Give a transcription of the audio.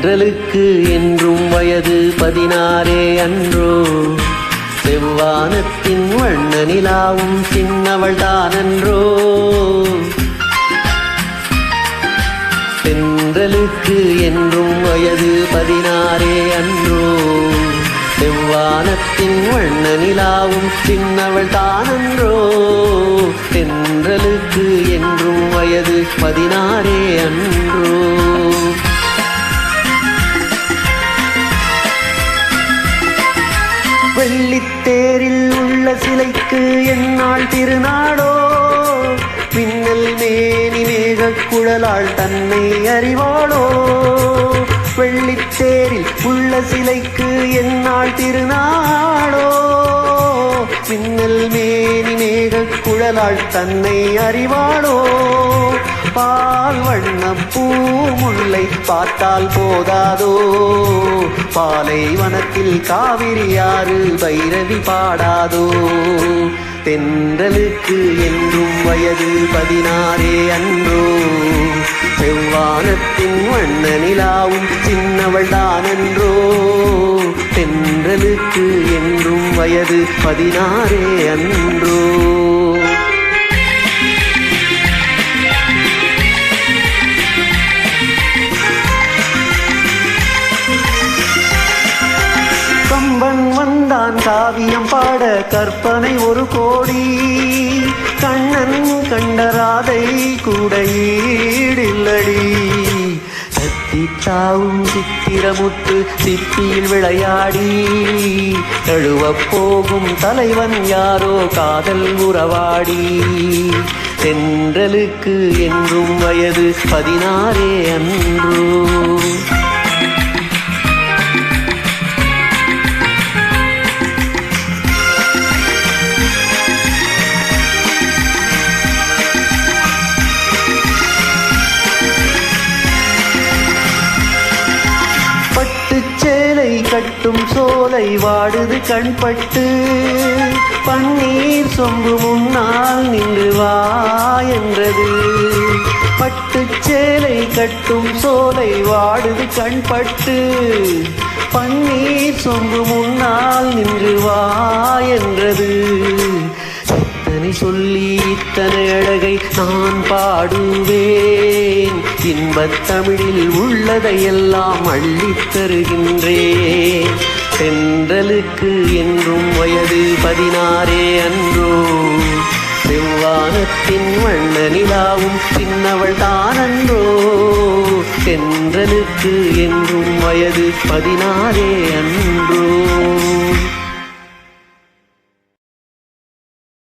தென்றலுக்கு என்றும் வயது பதினாறே அன்றோ. செவ்வானத்தின் வண்ண நிலாவும் சின்னவள் தானன்றோ. தென்றலுக்கு என்றும் வயது பதினாறே அன்றோ. செவ்வானத்தின் வண்ண நிலாவும் சின்னவள் தானன்றோ. தென்றலுக்கு என்றும் வயது பதினாறே அன்றோ. வெள்ளித்தேரில் உள்ள சிலைக்கு என்னால் திருநாடோ? மின்னல் மேனி மேகக் குழலாள் தன்னை அறிவாளோ? வெள்ளித்தேரில் உள்ள சிலைக்கு என்னால் திருநாடோ? மின்னல் மேனி மேகக் குழலாள் தன்னை அறிவாளோ? பால் வண்ணம் பூ முல்லை பார்த்தால் போதாதோ? பாலை வனத்தில் காவிரியாறு பைரவி பாடாதோ? தென்றலுக்கு என்றும் வயது பதினாறே அன்றோ? செவ்வானத்தின் வண்ண நிலாவும் சின்னவள் தானன்றோ? தென்றலுக்கு என்றும் வயது பதினாறே அன்றோ? காவியம் பாட கற்பனை ஒரு கோடி. கண்ணன் கண்டராதை கூட ஈடில்லடி. சத்தி சித்திரமுத்து சித்தியில் விளையாடி. தழுவப் போகும் தலைவன் யாரோ காதல் உறவாடி. தென்றலுக்கு என்றும் வயது பதினாறே அன்றோ. கட்டும் சோலை வாடுது கண்பட்டு. பன்னீர் சொம்பு முன்னால் நின்று வா என்றது. பட்டுச் சேலை கட்டும் சோலை வாடுது கண்பட்டு. பன்னீர் சொம்பு முன்னால் நின்று வா என்றது. இத்தனை சொல்லி இத்தனை அழகை நான் பாடுவேன். இன்பத் தமிழில் உள்ளதையெல்லாம் அள்ளித் தருகின்றே. தென்றலுக்கு என்றும் வயது பதினாறே அன்றோ. செவ்வானத்தின் வண்ண நிலாவும் சின்னவள் தானன்றோ. தென்றலுக்கு என்றும் வயது பதினாறே அன்றோ.